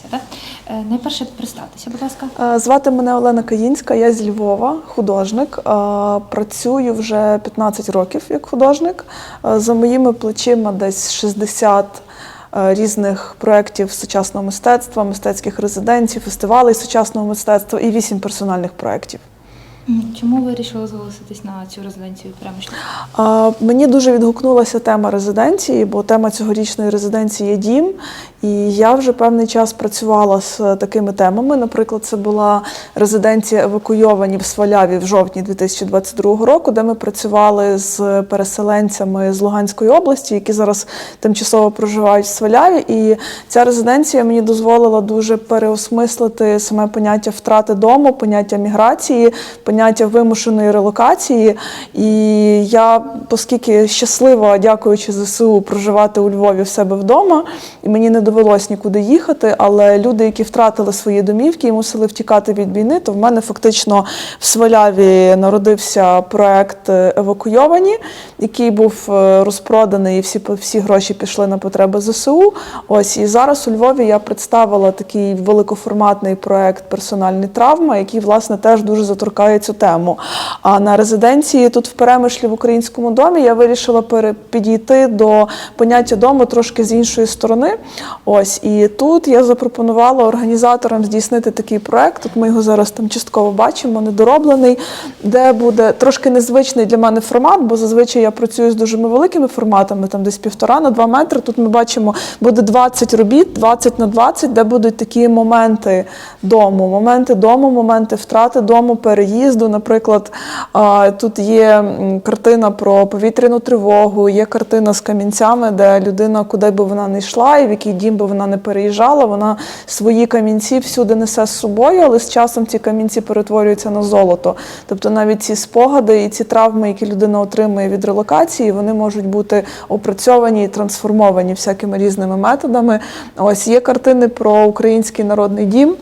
Все, так? Е, Найперше представтеся, будь ласка. Е, Звати мене Олена Каїнська, я з Львова, художник. Е, Працюю вже 15 років як художник. За моїми плечима десь 60 е, різних проєктів сучасного мистецтва, мистецьких резиденцій, фестивалей сучасного мистецтва і 8 персональних проєктів. Чому ви вирішили зголоситись на цю резиденцію Перемишлі? А, Мені дуже відгукнулася тема резиденції, бо тема цьогорічної резиденції є дім. І я вже певний час працювала з такими темами. Наприклад, це була резиденція евакуйовані в Сваляві в жовтні 2022 року, де ми працювали з переселенцями з Луганської області, які зараз тимчасово проживають в Сваляві. І ця резиденція мені дозволила дуже переосмислити саме поняття втрати дому, поняття міграції, поняття вимушеної релокації. І я, оскільки щаслива, дякуючи ЗСУ, проживати у Львові в себе вдома, і мені не довелось нікуди їхати. Але люди, які втратили свої домівки і мусили втікати від війни, то в мене фактично в Сваляві народився проект евакуйовані, який був е, розпроданий, і всі всі гроші пішли на потреби ЗСУ. Ось і зараз у Львові я представила такий великоформатний проект Персональні травма, який власне теж дуже заторкає цю тему. А на резиденції тут в Перемишлі в українському домі я вирішила підійти до поняття дому трошки з іншої сторони. Ось і тут я запропонувала організаторам здійснити такий проект. Тут ми його зараз там частково бачимо, недороблений, де буде трошки незвичний для мене формат, бо зазвичай я працюю з дуже великими форматами, там десь півтора на два метри. Тут ми бачимо, буде 20 робіт, 20 на 20, де будуть такі моменти дому, моменти дому, моменти втрати дому, переїзду. Наприклад, тут є картина про повітряну тривогу, є картина з камінцями, де людина, куди би вона не йшла, і в який дім би вона не переїжджала, вона свої камінці всюди несе з собою, але з часом ці камінці перетворюються на золото. Тобто навіть ці спогади і ці травми, які людина отримує від релокації, вони можуть бути опрацьовані і трансформовані всякими різними методами. Ось є картини про український народний дім.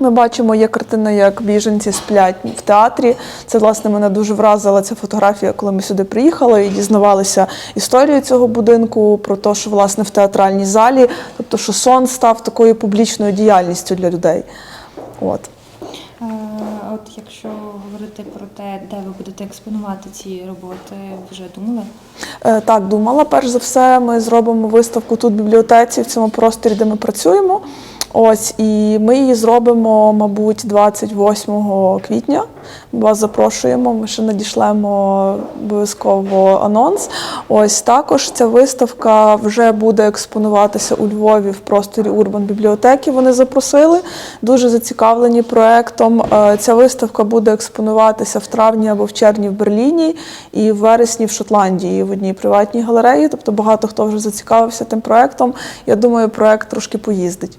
Ми бачимо, є картина, як біженці сплять в театрі. Це власне мене дуже вразила ця фотографія, коли ми сюди приїхали і дізнавалися історію цього будинку, про те, що власне в театральній залі, тобто, що сон став такою публічною діяльністю для людей. От. Е, От якщо говорити про те, де ви будете експонувати ці роботи, вже думали? Е, Так, думала. Перш за все, ми зробимо виставку тут в бібліотеці, в цьому просторі, де ми працюємо. Ось, і ми її зробимо, мабуть, 28 квітня. Вас запрошуємо. Ми ще надішлемо обов'язково анонс. Ось також ця виставка вже буде експонуватися у Львові в просторі Урбан бібліотеки. Вони запросили. Дуже зацікавлені проектом. Е, Ця виставка буде експонуватися в травні або в червні в Берліні і в вересні в Шотландії в одній приватній галереї. Тобто багато хто вже зацікавився тим проектом. Я думаю, проект трошки поїздить.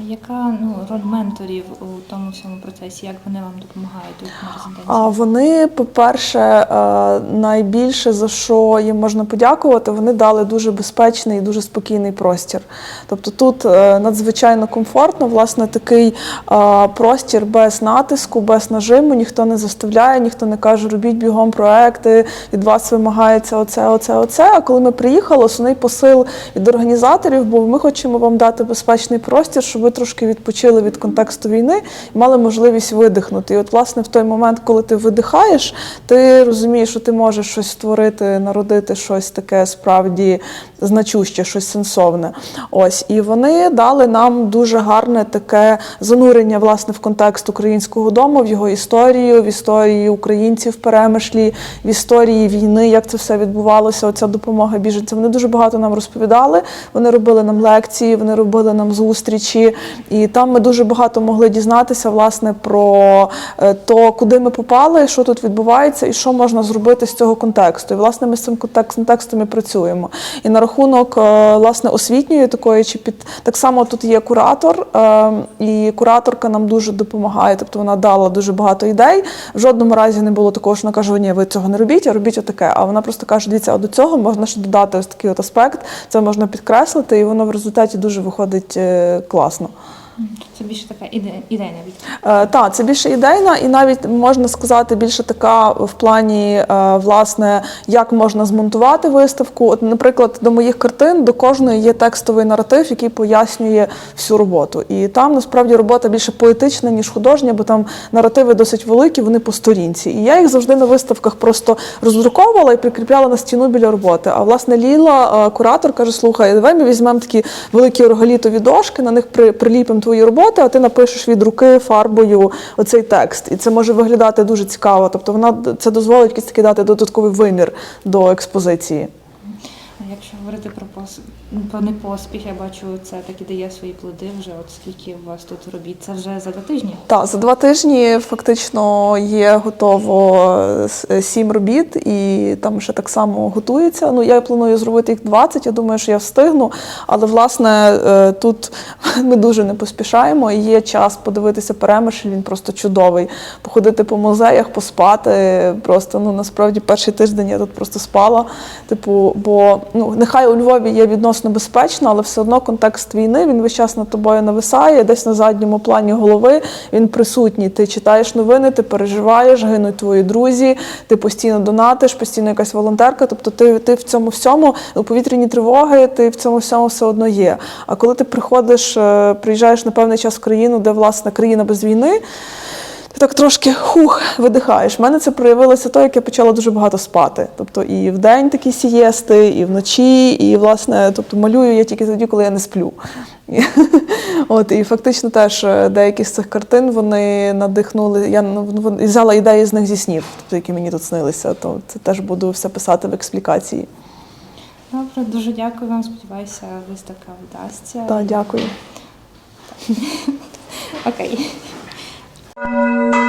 яка ну, роль менторів у тому всьому процесі? Як вони вам допомагають тут на? А вони, по-перше, е, найбільше за що їм можна подякувати, вони дали дуже безпечний і дуже спокійний простір. Тобто тут е, надзвичайно комфортно, власне, такий е, простір без натиску, без нажиму, ніхто не заставляє, ніхто не каже, робіть бігом проекти, від вас вимагається оце, оце, оце. А коли ми приїхали, основний посил від організаторів був, ми хочемо вам дати безпечний простір, щоб ви трошки відпочили від контексту війни і мали можливість видихнути. І от, власне, в той момент, коли ти видихаєш, ти розумієш, що ти можеш щось створити, народити щось таке справді значуще, щось сенсовне. Ось і вони дали нам дуже гарне таке занурення власне в контекст українського дому, в його історію, в історії українців перемишлі, в історії війни, як це все відбувалося. Оця допомога біженцям. Вони дуже багато нам розповідали. Вони робили нам лекції, вони робили нам зустрічі, і там ми дуже багато могли дізнатися власне про е, то, куди ми попали, що тут відбувається, і що можна зробити з цього контексту. І власне ми з цим контекстом і працюємо. І на рахунок е, власне освітньої такої, чи під так само тут є куратор, е, і кураторка нам дуже допомагає. Тобто вона дала дуже багато ідей. В жодному разі не було такого, що вона каже: ні, ви цього не робіть, а робіть отаке. А вона просто каже: дивіться, а до цього можна ще додати ось такий от аспект, це можна підкреслити, і воно в результаті дуже виходить е, класно. Це більше така іде- ідейна відповідь. Е, Так, це більше ідейна, і навіть можна сказати більше така в плані е, власне, як можна змонтувати виставку. От, наприклад, до моїх картин до кожної є текстовий наратив, який пояснює всю роботу. І там насправді робота більше поетична, ніж художня, бо там наративи досить великі, вони по сторінці. І я їх завжди на виставках просто роздруковувала і прикріпляла на стіну біля роботи. А власне Ліла, е, куратор, каже: слухай, давай ми візьмемо такі великі оргалітові дошки, на них при, приліпимо твої роботи, а ти напишеш від руки фарбою оцей текст. І це може виглядати дуже цікаво. Тобто вона це дозволить якийсь таки дати додатковий вимір до експозиції. А Якщо говорити про пос... про непоспіх, я бачу, це таки дає свої плоди вже. От скільки у вас тут робіт? Це вже за два тижні? Так, за два тижні фактично є готово сім робіт, і там ще так само готується. Ну я планую зробити їх 20, Я думаю, що я встигну. Але власне е, тут ми дуже не поспішаємо. Є час подивитися перемишль. Він просто чудовий. Походити по музеях, поспати. Просто ну насправді перший тиждень я тут просто спала. Типу, бо ну нехай у Львові є відносно безпечно, але все одно контекст війни він весь час над тобою нависає, десь на задньому плані голови він присутній. Ти читаєш новини, ти переживаєш, гинуть твої друзі, ти постійно донатиш, постійно якась волонтерка. Тобто ти, ти в цьому всьому у повітряні тривоги, ти в цьому всьому все одно є. А коли ти приходиш, е, приїжджаєш на певний час в країну, де власне країна без війни. Ти так трошки хух видихаєш. У мене це проявилося то, як я почала дуже багато спати. Тобто і в день такі сієсти, і вночі, і власне, тобто малюю я тільки тоді, коли я не сплю. От і фактично теж е, деякі з цих картин вони надихнули. Я ну, взяла ідеї з них зі снів, тобто, які мені тут снилися. То це теж буду все писати в експлікації. Добре, дуже дякую вам. Сподіваюся, виставка вдасться. Так, дякую. Окей. Думаю,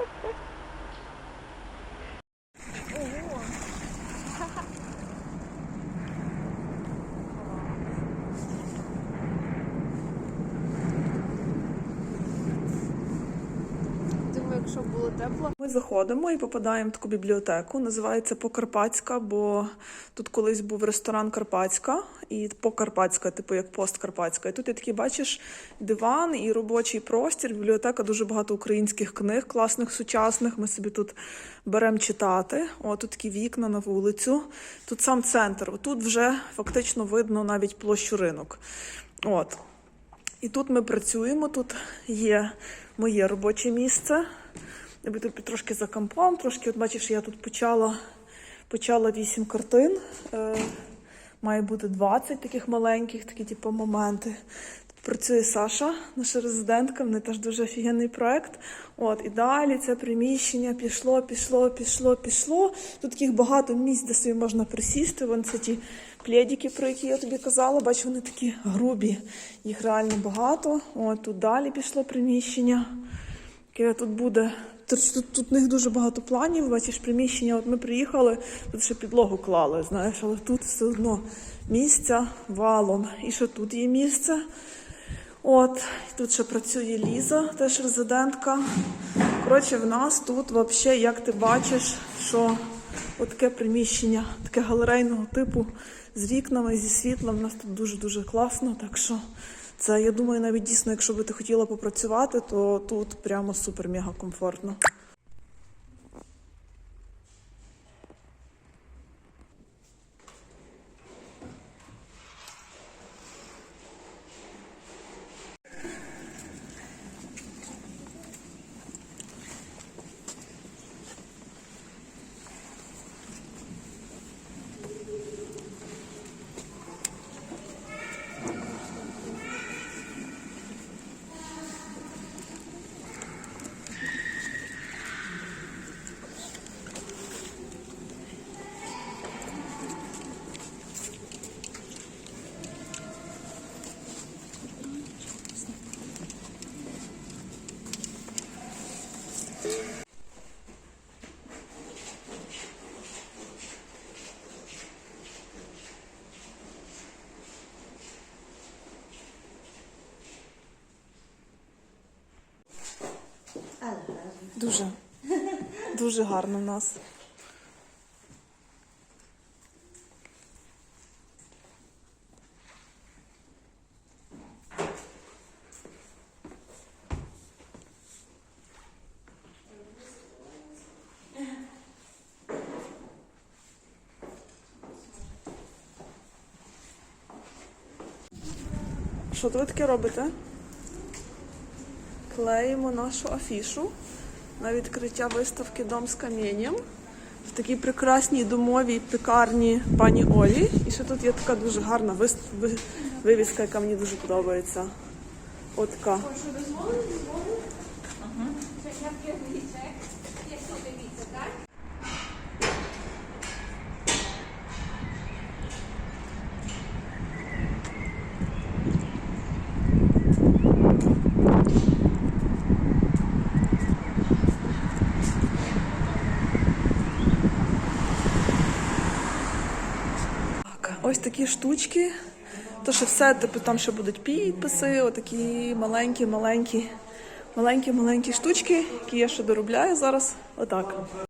Ha ha ha. Тепло. Ми заходимо і попадаємо в таку бібліотеку. Називається Покарпатська, бо тут колись був ресторан Карпатська і Покарпатська, типу як посткарпатська. І тут ти такий бачиш диван і робочий простір. Бібліотека дуже багато українських книг, класних сучасних. Ми собі тут беремо читати. О, тут такі вікна на вулицю. Тут сам центр. Тут вже фактично видно навіть площу ринок. От. І тут ми працюємо. Тут є моє робоче місце. Я буду трошки за компом, трошки, от бачиш, я тут почала, почала 8 картин. Е, має бути 20 таких маленьких, такі типу, моменти. Тут працює Саша, наша резидентка, в неї теж дуже офігенний проект. От, і далі це приміщення пішло, пішло, пішло, пішло. Тут таких багато місць, де собі можна присісти. Вон це ті плєдіки, про які я тобі казала. Бачу, вони такі грубі, їх реально багато. От тут далі пішло приміщення. Тут буде. Тут, тут, тут в них дуже багато планів, бачиш, приміщення. От ми приїхали, тут ще підлогу клали, знаєш, але тут все одно місця валом. І ще тут є місце. От, тут ще працює Ліза, теж резидентка. Коротше, в нас тут взагалі, як ти бачиш, що таке приміщення, таке галерейного типу з вікнами, зі світлом. У нас тут дуже-дуже класно. Так що це, я думаю, навіть дійсно, якщо би ти хотіла попрацювати, то тут прямо супер-мега комфортно. Дуже. Дуже гарно в нас. Що ви таке робите? Клеїмо нашу афішу на відкриття виставки Дом з камінням в такій прекрасній домовій пекарні пані Олі. І ще тут є така дуже гарна вис- вивіска, яка мені дуже подобається. От така. Так, ось такі штучки. То що все, типу, там ще будуть підписи, отакі маленькі, маленькі, маленькі, маленькі штучки, які я ще доробляю зараз. Отак.